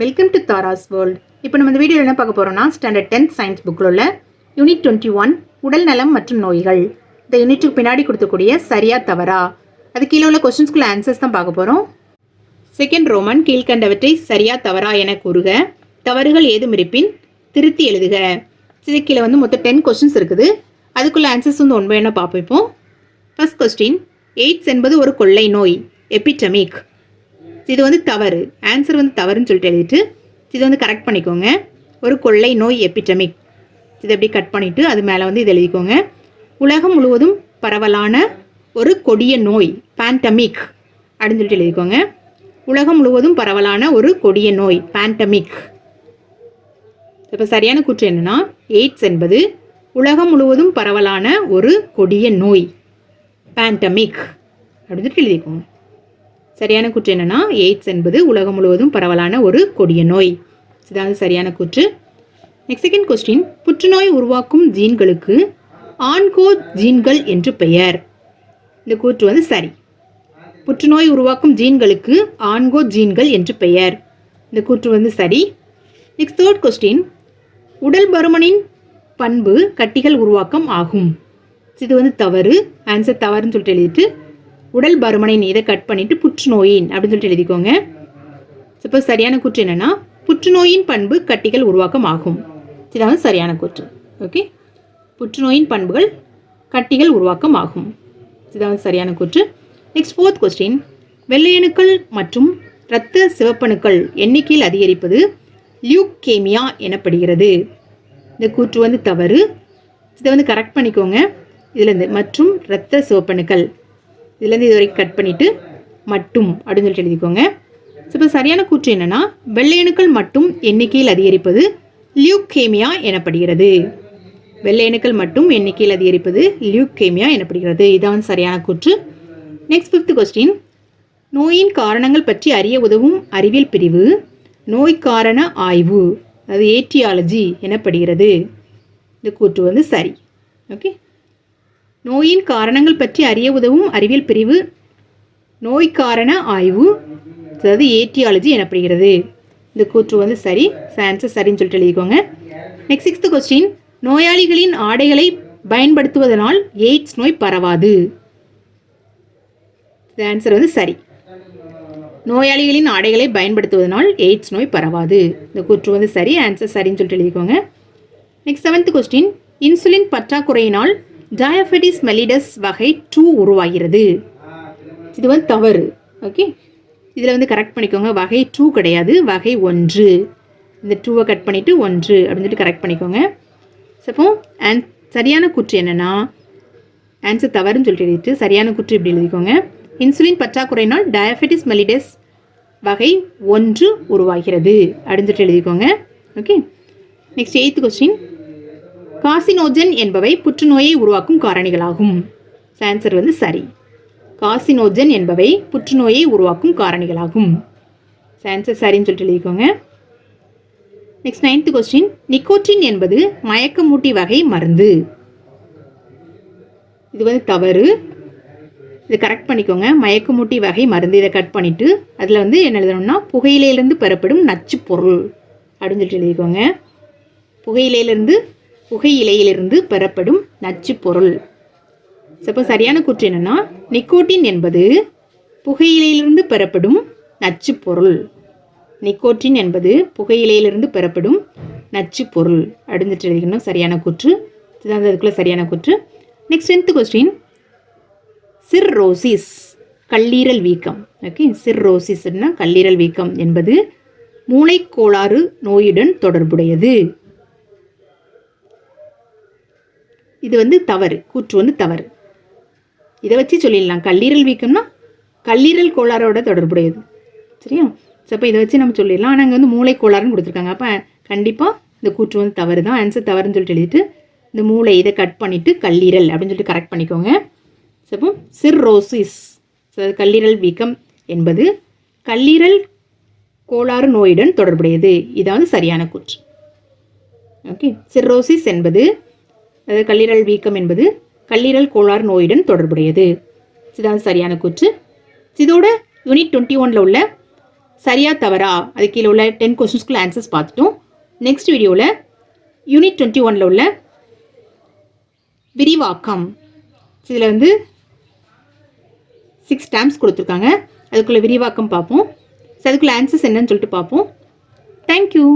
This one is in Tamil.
வெல்கம் டு தாராஸ் வேர்ல்ட் இப்போ நம்ம இந்த வீடியோவில் என்ன பார்க்க போகிறோம்னா ஸ்டாண்டர்ட் டென்த் சயின்ஸ் புக்கில் உள்ள யூனிட் டுவெண்ட்டி ஒன் உடல் நலம் மற்றும் நோய்கள். இந்த யூனிட்டுக்கு பின்னாடி கொடுக்கக்கூடிய சரியா தவறா? அது கீழே உள்ள கொஸ்டின்ஸ்குள்ள ஆன்சர்ஸ் தான் பார்க்க போகிறோம் செகண்ட் ரோமன் கீழ்கண்டவற்றை சரியா தவறா என கூறுக. தவறுகள் ஏதும் இருப்பின் திருத்தி எழுதுக. இது கீழே வந்து மொத்தம் டென் கொஸ்டின்ஸ் இருக்குது. அதுக்குள்ள ஆன்சர்ஸ் வந்து ஒன்பது என்ன பார்ப்போம் ஃபர்ஸ்ட் கொஸ்டின் எய்ட்ஸ் என்பது ஒரு கொள்ளை நோய் எபிடமிக் இது வந்து தவறு. ஆன்சர் வந்து தவறுன்னு சொல்லிட்டு எழுதிட்டு இது வந்து கரெக்ட் பண்ணிக்கோங்க. ஒரு கொள்ளை நோய் எபிடமிக் இதை அப்படி கட் பண்ணிவிட்டு அது மேலே வந்து இது எழுதிக்கோங்க. உலகம் முழுவதும் பரவலான ஒரு கொடிய நோய் பேண்டமிக் அப்படின்னு சொல்லிட்டு எழுதிக்கோங்க. உலகம் முழுவதும் பரவலான ஒரு கொடிய நோய் பேண்டமிக் இப்போ சரியான கூற்று என்னன்னா எய்ட்ஸ் என்பது உலகம் முழுவதும் பரவலான ஒரு கொடிய நோய் பேண்டமிக் அப்படின்னு சொல்லிட்டு எழுதிக்கோங்க. சரியான கூற்று என்னென்னா எய்ட்ஸ் என்பது உலகம் முழுவதும் பரவலான ஒரு கொடிய நோய். இதாவது சரியான கூற்று. நெக்ஸ்ட் செகண்ட் கொஸ்டின் புற்றுநோய் உருவாக்கும் ஜீன்களுக்கு ஆன்கோ ஜீன்கள் என்று பெயர். இந்த கூற்று வந்து சரி. புற்றுநோய் உருவாக்கும் ஜீன்களுக்கு ஆன்கோ ஜீன்கள் என்று பெயர். இந்த கூற்று வந்து சரி. நெக்ஸ்ட் தேர்ட் கொஸ்டின் உடல் பருமனின் பண்பு கட்டிகள் உருவாக்கம் ஆகும். இது வந்து தவறு. ஆன்சர் தவறுன்னு சொல்லிட்டு எழுதிட்டு உடல் பருமனின் இதை கட் பண்ணிட்டு புற்றுநோயின் அப்படின்னு சொல்லிட்டு எழுதிக்கோங்க. சப்போஸ் சரியான கூற்று என்னன்னா புற்றுநோயின் பண்பு கட்டிகள் உருவாக்கம் ஆகும் இதான் சரியான கூற்று. ஓகே புற்றுநோயின் பண்புகள் கட்டிகள் உருவாக்கம் ஆகும் இதான் சரியான கூற்று. நெக்ஸ்ட் ஃபோர்த் கொஸ்டின் வெள்ளையணுக்கள் மற்றும் இரத்த சிவப்பணுக்கள் எண்ணிக்கையில் அதிகரிப்பது லியூக்கேமியா எனப்படுகிறது. இந்த கூற்று வந்து தவறு. இதை வந்து கரெக்ட் பண்ணிக்கோங்க. இதுலேருந்து மற்றும் இரத்த சிவப்பணுக்கள். இதுலேருந்து இது வரைக்கும் கட் பண்ணிவிட்டு மட்டும் அப்படின்னு சொல்லிட்டு எழுதிக்கோங்க. ஸோ இப்போ சரியான கூற்று என்னென்னா வெள்ளையணுக்கள் மட்டும் எண்ணிக்கையில் அதிகரிப்பது லியூக்கேமியா எனப்படுகிறது. வெள்ளையணுக்கள் மட்டும் எண்ணிக்கையில் அதிகரிப்பது லியூக்கேமியா எனப்படுகிறது. இதான் சரியான கூற்று. நெக்ஸ்ட் ஃபிஃப்த் கொஸ்டின் நோயின் காரணங்கள் பற்றி அறிய உதவும் அறிவியல் பிரிவு நோய் காரண ஆய்வு அது ஏட்டியாலஜி எனப்படுகிறது. இந்த கூற்று வந்து சரி. ஓகே நோயின் காரணங்கள் பற்றி அறிய உதவும் அறிவியல் பிரிவு நோய் காரண ஆய்வு அதாவது ஏட்டியாலஜி எனப்படுகிறது. இந்த கூற்று வந்து சரி ஆன்சர் சரின்னு சொல்லிட்டு எழுதிக்கோங்க. நெக்ஸ்ட் சிக்ஸ்த் கொஸ்டின் நோயாளிகளின் ஆடைகளை பயன்படுத்துவதனால் எய்ட்ஸ் நோய் பரவாது. ஆன்சர் வந்து சரி. நோயாளிகளின் ஆடைகளை பயன்படுத்துவதனால் எய்ட்ஸ் நோய் பரவாது. இந்த கூற்று வந்து சரி ஆன்சர் சரின்னு சொல்லிட்டு எழுதிக்கோங்க. நெக்ஸ்ட் செவன்த் கொஸ்டின் இன்சுலின் பற்றாக்குறையினால் டயபெட்டிஸ் மெலிடஸ் வகை டூ உருவாகிறது. இது வந்து தவறு. ஓகே இதில் வந்து கரெக்ட் பண்ணிக்கோங்க. வகை டூ கிடையாது. வகை ஒன்று. இந்த டூவை கட் பண்ணிவிட்டு ஒன்று அப்படின்னு சொல்லிட்டு கரெக்ட் பண்ணிக்கோங்க. சப்போ ஆன் சரியான குற்று என்னென்னா ஆன்சர் தவறுன்னு சொல்லிட்டு எழுதிட்டு சரியான குற்று இப்படி எழுதிக்கோங்க. இன்சுலின் பற்றாக்குறையினால் டயபெட்டிஸ் மெலிடஸ் வகை ஒன்று உருவாகிறது அப்படின்னு சொல்லிட்டு எழுதிக்கோங்க. Okay next eighth question carcinogen என்பவை புற்றுநோயை உருவாக்கும் காரணிகளாகும். ஆன்சர் வந்து சரி. காசினோஜன் என்பவை புற்றுநோயை உருவாக்கும் காரணிகளாகும். ஆன்சர் சரின்னு சொல்லிட்டு எழுதிக்கோங்க. நெக்ஸ்ட் நைன்த் கொஸ்டின் நிக்கோட்டின் என்பது மயக்கமூட்டி வகை மருந்து. இது வந்து தவறு. இதை கரெக்ட் பண்ணிக்கோங்க. மயக்கமூட்டி வகை மருந்து இதை கட் பண்ணிவிட்டு அதில் வந்து என்ன எழுதணும்னா புகையிலேருந்து பெறப்படும் நச்சு பொருள் அப்படின்னு சொல்லிட்டு எழுதிக்கோங்க. புகையிலேருந்து புகையிலையிலிருந்து பெறப்படும் நச்சு பொருள். சப்போ சரியான கூற்று என்னென்னா நிக்கோட்டின் என்பது புகையிலையிலிருந்து பெறப்படும் நச்சு பொருள். நிக்கோட்டின் என்பது புகையிலையிலிருந்து பெறப்படும் நச்சு பொருள். அடைஞ்சிட்டு எழுதிக்கணும் சரியான கூற்று. இதுதான் அதுக்குள்ளே சரியான கூற்று. நெக்ஸ்ட் டென்த்து கொஸ்டின் சிர்ரோசிஸ் கல்லீரல் வீக்கம். ஓகே சிர்ரோசிஸ்னா கல்லீரல் வீக்கம் என்பது மூளைக்கோளாறு நோயுடன் தொடர்புடையது. இது வந்து தவறு கூற்று வந்து தவறு. இதை வச்சு சொல்லிடலாம். கல்லீரல் வீக்கம்னா கல்லீரல் கோளாறோட தொடர்புடையது. சரியா? ஸோ அப்போ இதை வச்சு நம்ம சொல்லிடலாம். ஆனால் அங்கே வந்து மூளை கோளாறுன்னு கொடுத்துருக்காங்க. அப்போ கண்டிப்பாக இந்த கூற்று வந்து தவறு தான். ஆன்சர் தவறுன்னு சொல்லிட்டு எழுதிட்டு இந்த மூளை இதை கட் பண்ணிவிட்டு கல்லீரல் அப்படின்னு சொல்லிட்டு கரெக்ட் பண்ணிக்கோங்க. ஸோ அப்போ சிர்ரோசிஸ் கல்லீரல் வீக்கம் என்பது கல்லீரல் கோளாறு நோயுடன் தொடர்புடையது. இதாவது சரியான கூற்று. ஓகே சிர்ரோசிஸ் என்பது அதாவது கல்லீரல் வீக்கம் என்பது கல்லீரல் கோளாறு நோயுடன் தொடர்புடையது. இதுதான் சரியான கூற்று. இதோட யூனிட் டுவெண்ட்டி ஒனில் உள்ள சரியா தவறா அது கீழே உள்ள டென் கொஸ்டின்ஸ்க்குள்ள ஆன்சர்ஸ் பார்த்துட்டோம். நெக்ஸ்ட் வீடியோவில் யூனிட் டுவெண்ட்டி ஒனில் உள்ள விரிவாக்கம். இதில் வந்து சிக்ஸ் டேம்ஸ் கொடுத்துருக்காங்க. அதுக்குள்ளே விரிவாக்கம் பார்ப்போம். ஸோ ஆன்சர்ஸ் என்னன்னு சொல்லிட்டு பார்ப்போம். தேங்க்யூ